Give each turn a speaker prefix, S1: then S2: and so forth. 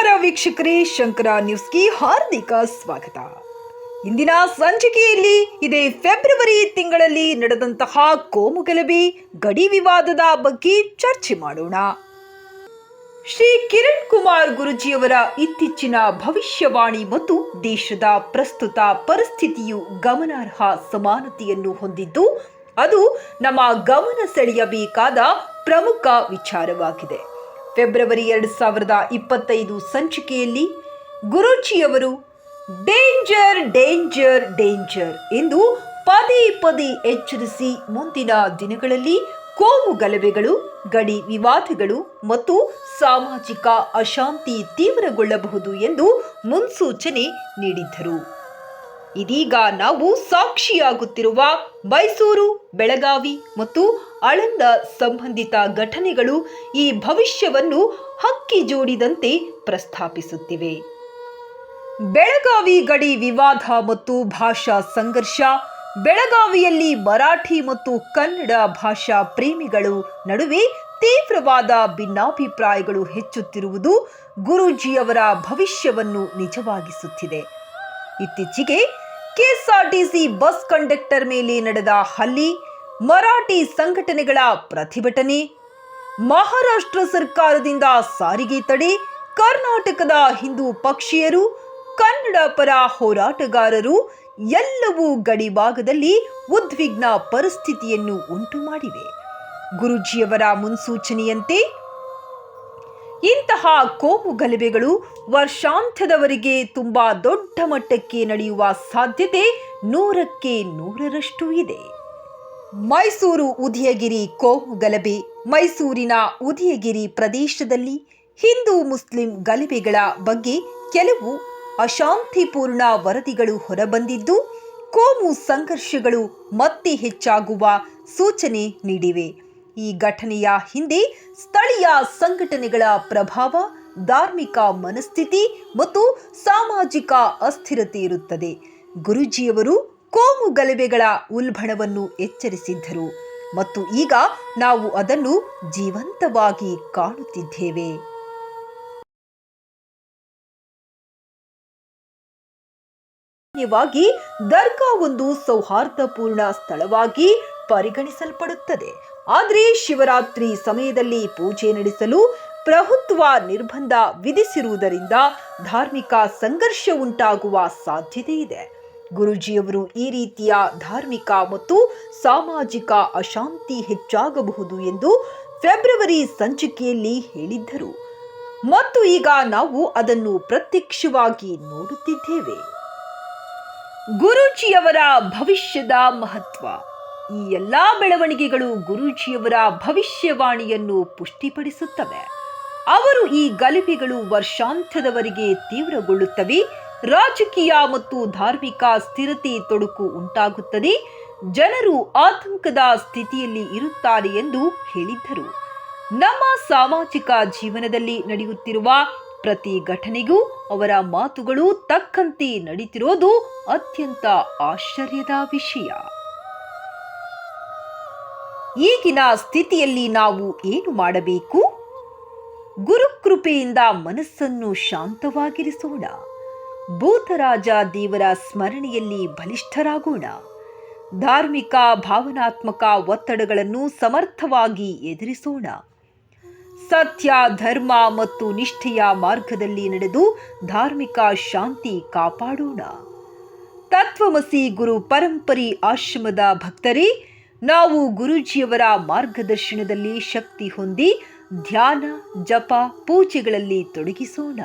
S1: ನಮಸ್ಕಾರ ವೀಕ್ಷಕರೇ, ಶಂಕರ ನ್ಯೂಸ್ಗೆ ಹಾರ್ದಿಕ ಸ್ವಾಗತ. ಇಂದಿನ ಸಂಚಿಕೆಯಲ್ಲಿ ಇದೇ ಫೆಬ್ರವರಿ ತಿಂಗಳಲ್ಲಿ ನಡೆದಂತಹ ಕೋಮುಗಲಭೆ, ಗಡಿ ವಿವಾದದ ಬಗ್ಗೆ ಚರ್ಚೆ ಮಾಡೋಣ. ಶ್ರೀ ಕಿರಣ್ ಕುಮಾರ್ ಗುರುಜಿಯವರ ಇತ್ತೀಚಿನ ಭವಿಷ್ಯವಾಣಿ ಮತ್ತು ದೇಶದ ಪ್ರಸ್ತುತ ಪರಿಸ್ಥಿತಿಯು ಗಮನಾರ್ಹ ಸಮಾನತೆಯನ್ನು ಹೊಂದಿದ್ದು, ಅದು ನಮ್ಮ ಗಮನ ಸೆಳೆಯಬೇಕಾದ ಪ್ರಮುಖ ವಿಚಾರವಾಗಿದೆ. ಫೆಬ್ರವರಿ ಎರಡು ಸಾವಿರದ ಇಪ್ಪತ್ತೈದು ಸಂಚಿಕೆಯಲ್ಲಿ ಗುರೂಜಿಯವರು ಡೇಂಜರ್ ಡೇಂಜರ್ ಡೇಂಜರ್ ಎಂದು ಪದೇ ಪದೇ ಎಚ್ಚರಿಸಿ ಮುಂದಿನ ದಿನಗಳಲ್ಲಿ ಕೋಮು ಗಲಭೆಗಳು, ಗಡಿ ವಿವಾದಗಳು ಮತ್ತು ಸಾಮಾಜಿಕ ಅಶಾಂತಿ ತೀವ್ರಗೊಳ್ಳಬಹುದು ಎಂದು ಮುನ್ಸೂಚನೆ ನೀಡಿದ್ದರು. ಇದೀಗ ನಾವು ಸಾಕ್ಷಿಯಾಗುತ್ತಿರುವ ಮೈಸೂರು, ಬೆಳಗಾವಿ ಮತ್ತು ಅಳಂದ ಸಂಬಂಧಿತ ಘಟನೆಗಳು ಈ ಭವಿಷ್ಯವನ್ನು ಹಕ್ಕಿ ಜೋಡಿದಂತೆ ಪ್ರಸ್ತಾಪಿಸುತ್ತಿವೆ. ಬೆಳಗಾವಿ ಗಡಿ ವಿವಾದ ಮತ್ತು ಭಾಷಾ ಸಂಘರ್ಷ, ಬೆಳಗಾವಿಯಲ್ಲಿ ಮರಾಠಿ ಮತ್ತು ಕನ್ನಡ ಭಾಷಾ ಪ್ರೇಮಿಗಳು ನಡುವೆ ತೀವ್ರವಾದ ಭಿನ್ನಾಭಿಪ್ರಾಯಗಳು ಹೆಚ್ಚುತ್ತಿರುವುದು ಗುರೂಜಿಯವರ ಭವಿಷ್ಯವನ್ನು ನಿಜವಾಗಿಸುತ್ತಿದೆ. ಇತ್ತೀಚೆಗೆ ಕೆಎಸ್ಆರ್ಟಿಸಿ ಬಸ್ ಕಂಡಕ್ಟರ್ ಮೇಲೆ ನಡೆದ ಹಲ್ಲಿ, ಮರಾಠಿ ಸಂಘಟನೆಗಳ ಪ್ರತಿಭಟನೆ, ಮಹಾರಾಷ್ಟ್ರ ಸರ್ಕಾರದಿಂದ ಸಾರಿಗೆ ತಡೆ, ಕರ್ನಾಟಕದ ಹಿಂದೂ ಪಕ್ಷೀಯರು, ಕನ್ನಡ ಪರ ಹೋರಾಟಗಾರರು, ಎಲ್ಲವೂ ಗಡಿಭಾಗದಲ್ಲಿ ಉದ್ವಿಗ್ನ ಪರಿಸ್ಥಿತಿಯನ್ನು ಉಂಟು ಮಾಡಿವೆ ಗುರುಜಿಯವರ ಮುನ್ಸೂಚನೆಯಂತೆ ಇಂತಹ ಕೋಮು ಗಲಭೆಗಳು ವರ್ಷಾಂತ್ಯದವರೆಗೆ ತುಂಬಾ ದೊಡ್ಡ ಮಟ್ಟಕ್ಕೆ ನಡೆಯುವ ಸಾಧ್ಯತೆ ನೂರಕ್ಕೆ ನೂರರಷ್ಟು ಇದೆ. ಮೈಸೂರು ಉದಯಗಿರಿ ಕೋಮು ಗಲಭೆ ಮೈಸೂರಿನ ಉದಯಗಿರಿ ಪ್ರದೇಶದಲ್ಲಿ ಹಿಂದೂ ಮುಸ್ಲಿಂ ಗಲಭೆಗಳ ಬಗ್ಗೆ ಕೆಲವು ಅಶಾಂತಿಪೂರ್ಣ ವರದಿಗಳು ಹೊರಬಂದಿದ್ದು, ಕೋಮು ಸಂಘರ್ಷಗಳು ಮತ್ತೆ ಹೆಚ್ಚಾಗುವ ಸೂಚನೆ ನೀಡಿವೆ. ಈ ಘಟನೆಯ ಹಿಂದೆ ಸ್ಥಳೀಯ ಸಂಘಟನೆಗಳ ಪ್ರಭಾವ, ಧಾರ್ಮಿಕ ಮನಸ್ಥಿತಿ ಮತ್ತು ಸಾಮಾಜಿಕ ಅಸ್ಥಿರತೆ ಇರುತ್ತದೆ. ಗುರುಜಿಯವರು ಕೋಮು ಗಲಭೆಗಳ ಉಲ್ಬಣವನ್ನು ಎಚ್ಚರಿಸಿದ್ದರು ಮತ್ತು ಈಗ ನಾವು ಅದನ್ನು ಜೀವಂತವಾಗಿ ಕಾಣುತ್ತಿದ್ದೇವೆ. ಸಾಮಾನ್ಯವಾಗಿ ದರ್ಗಾ ಒಂದು ಸೌಹಾರ್ದಪೂರ್ಣ ಸ್ಥಳವಾಗಿ ಪರಿಗಣಿಸಲ್ಪಡುತ್ತದೆ. ಆದರೆ ಶಿವರಾತ್ರಿ ಸಮಯದಲ್ಲಿ ಪೂಜೆ ನಡೆಸಲು ಪ್ರಭುತ್ವ ನಿರ್ಬಂಧ ವಿಧಿಸಿರುವುದರಿಂದ ಧಾರ್ಮಿಕ ಸಂಘರ್ಷ ಉಂಟಾಗುವ ಸಾಧ್ಯತೆ ಇದೆ. ಗುರುಜಿಯವರು ಈ ರೀತಿಯ ಧಾರ್ಮಿಕ ಮತ್ತು ಸಾಮಾಜಿಕ ಅಶಾಂತಿ ಹೆಚ್ಚಾಗಬಹುದು ಎಂದು ಫೆಬ್ರವರಿ ಸಂಚಿಕೆಯಲ್ಲಿ ಹೇಳಿದ್ದರು. ಮತ್ತು ಈಗ ನಾವು ಅದನ್ನು ಪ್ರತ್ಯಕ್ಷವಾಗಿ ನೋಡುತ್ತಿದ್ದೇವೆ. ಗುರುಜಿಯವರ ಭವಿಷ್ಯದ ಮಹತ್ವ. ಈ ಎಲ್ಲ ಬೆಳವಣಿಗೆಗಳು ಗುರೂಜಿಯವರ ಭವಿಷ್ಯವಾಣಿಯನ್ನು ಪುಷ್ಟಿಪಡಿಸುತ್ತವೆ. ಅವರು ಈ ಗಲಭೆಗಳು ವರ್ಷಾಂತ್ಯದವರೆಗೆ ತೀವ್ರಗೊಳ್ಳುತ್ತವೆ. ರಾಜಕೀಯ ಮತ್ತು ಧಾರ್ಮಿಕ ಸ್ಥಿರತೆ ತೊಡಕು ಉಂಟಾಗುತ್ತದೆ. ಜನರು ಆತಂಕದ ಸ್ಥಿತಿಯಲ್ಲಿ ಇರುತ್ತಾರೆ ಎಂದು ಹೇಳಿದ್ದರು. ನಮ್ಮ ಸಾಮಾಜಿಕ ಜೀವನದಲ್ಲಿ ನಡೆಯುತ್ತಿರುವ ಪ್ರತಿ ಘಟನೆಗೂ ಅವರ ಮಾತುಗಳು ತಕ್ಕಂತೆ ನಡೀತಿರೋದು ಅತ್ಯಂತ ಆಶ್ಚರ್ಯದ ವಿಷಯ. ಈಗಿನ ಸ್ಥಿತಿಯಲ್ಲಿ ನಾವು ಏನು ಮಾಡಬೇಕು? ಗುರುಕೃಪೆಯಿಂದ ಮನಸ್ಸನ್ನು ಶಾಂತವಾಗಿರಿಸೋಣ. ಭೂತರಾಜ ದೇವರ ಸ್ಮರಣೆಯಲ್ಲಿ ಬಲಿಷ್ಠರಾಗೋಣ. ಧಾರ್ಮಿಕ, ಭಾವನಾತ್ಮಕ ಒತ್ತಡಗಳನ್ನು ಸಮರ್ಥವಾಗಿ ಎದುರಿಸೋಣ. ಸತ್ಯ, ಧರ್ಮ ಮತ್ತು ನಿಷ್ಠೆಯ ಮಾರ್ಗದಲ್ಲಿ ನಡೆದು ಧಾರ್ಮಿಕ ಶಾಂತಿ ಕಾಪಾಡೋಣ. ತತ್ವಮಸಿ ಗುರು ಪರಂಪರಿ ಆಶ್ರಮದ ಭಕ್ತರೇ ನಾವು ಗುರೂಜಿಯವರ ಮಾರ್ಗದರ್ಶನದಲ್ಲಿ ಶಕ್ತಿ ಹೊಂದಿ ಧ್ಯಾನ ಜಪ ಪೂಜೆಗಳಲ್ಲಿ ತೊಡಗಿಸೋಣ.